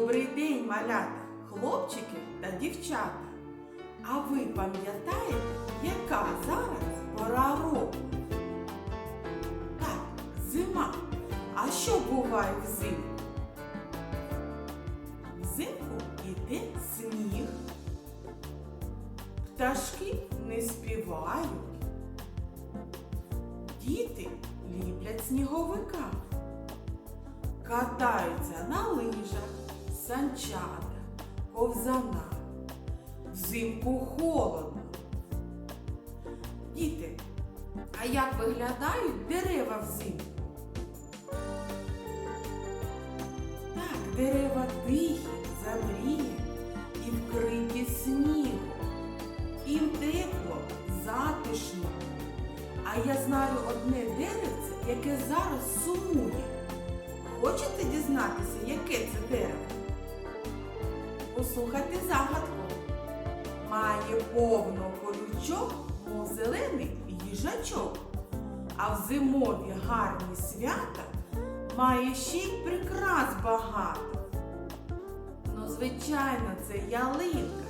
Добрий день, малята, хлопчики та дівчата. А ви пам'ятаєте, яка зараз пора року? Так, зима. А що буває взимку? Взимку іде сніг. Пташки не співають. Діти ліплять сніговика. Катаються на лижах, санчатах, ковзанах. Взимку холодно. Діти, а як виглядають дерева взимку? Так, дерева тихі, замріяні і вкриті снігом. Їм тепло, затишно. А я знаю одне деревце, яке зараз сумує. Хочете дізнатися, яке це дерево? Послухайте загадку. Має повно колючок, мов зелений їжачок. А в зимові гарні свята має ще й прикрас багато. Ну, звичайно, це ялинка.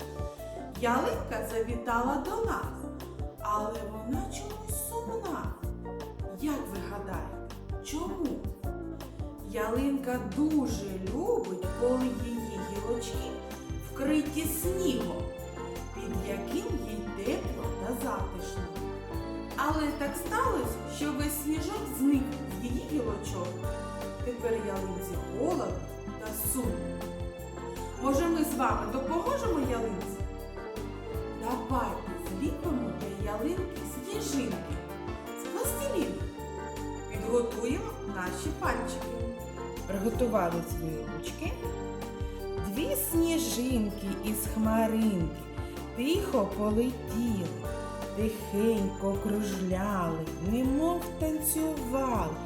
Ялинка завітала до нас, але вона чомусь сумна. Як ви гадаєте, чому? Ялинка дуже любить, коли її гілочки вкриті снігом, під яким їй тепло та затишно. Але так сталося, що весь сніжок зник з її гілочок. Тепер ялинці холодно та сумно. Може, ми з вами допоможемо ялинці? Давайте зліпимо для ялинки сніжинки з пластиліну. Підготуємо наші пальчики. Приготували свої ручки. Дві сніжинки із хмаринки тихо полетіли, тихенько кружляли, немов танцювали,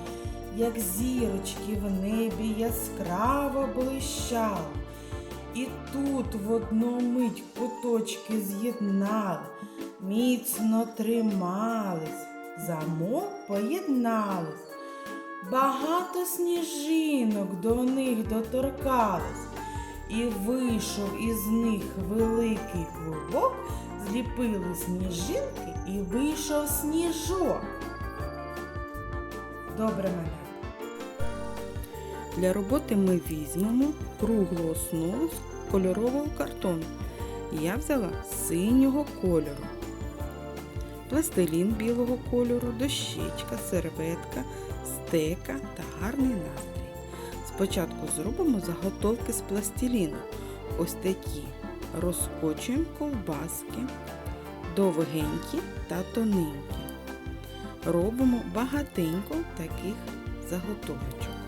як зірочки в небі яскраво блищали. І тут в одну мить куточки з'єднали, міцно тримались, замок поєднались. Багато сніжинок до них доторкались, і вийшов із них великий клубок, зліпили сніжинки і вийшов сніжок. Добре мене. Для роботи ми візьмемо круглу основу з кольорового картону. Я взяла синього кольору, пластилін білого кольору, дощечка, серветка, стека та гарний настрій. Спочатку зробимо заготовки з пластиліну. Ось такі. Розкочуємо ковбаски, довгенькі та тоненькі. Робимо багатенько таких заготовочок.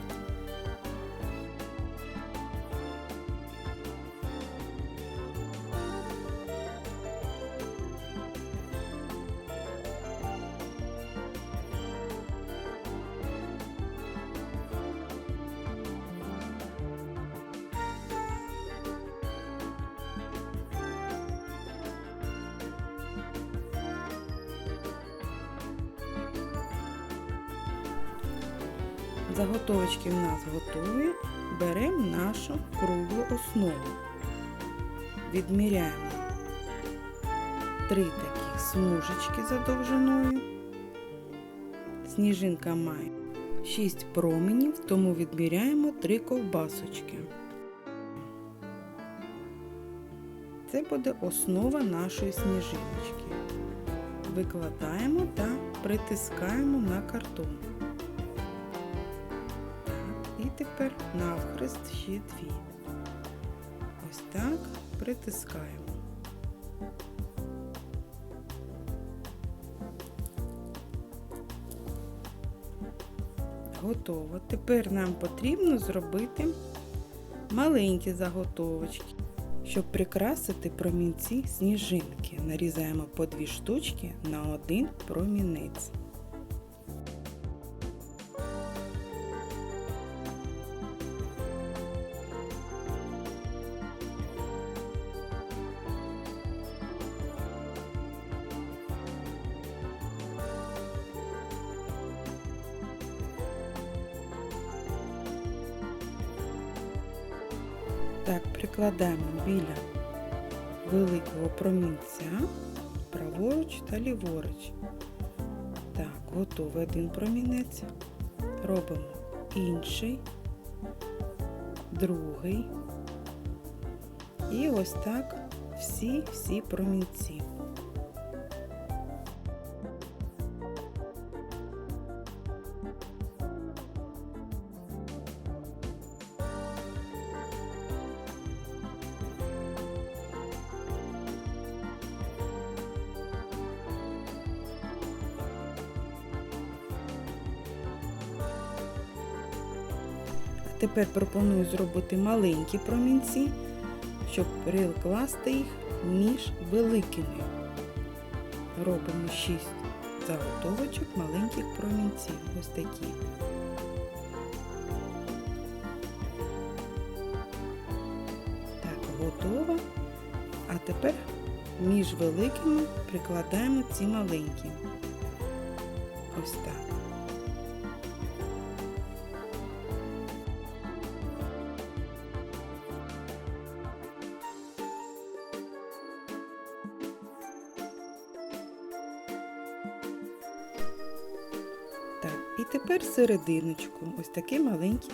Заготовочки в нас готові. Беремо нашу круглу основу. Відміряємо три таких смужечки за довжиною. Сніжинка має 6 променів, тому відміряємо 3 ковбасочки. Це буде основа нашої сніжиночки. Викладаємо та притискаємо на картон. Тепер навхрест ще дві. Ось так притискаємо. Готово. Тепер нам потрібно зробити маленькі заготовочки. Щоб прикрасити промінці сніжинки, нарізаємо по дві штучки на один промінець. Так прикладаємо біля великого промінця праворуч та ліворуч. Так, готовий один промінець. Робимо інший, другий. І ось так всі-всі промінці. Тепер пропоную зробити маленькі промінці, щоб прикласти їх між великими. Робимо 6 заготовочок маленьких промінців. Ось такі. Так, готово. А тепер між великими прикладаємо ці маленькі. Ось так. І тепер серединочку, ось такий маленький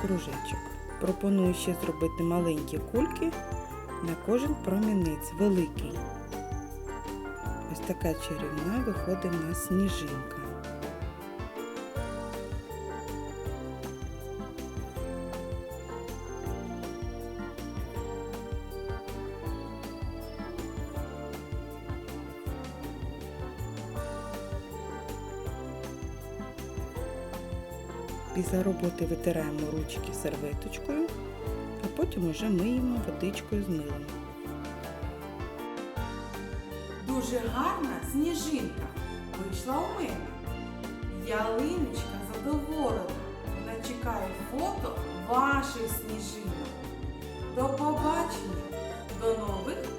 кружечок. Пропоную ще зробити маленькі кульки на кожен промінець, великий. Ось така чарівна виходить у нас сніжинка. Після роботи витираємо ручки серветочкою, а потім уже миємо водичкою з милом. Дуже гарна сніжинка вийшла у мене. Ялиночка задоволена. Вона чекає фото ваших сніжинок. До побачення, до нових!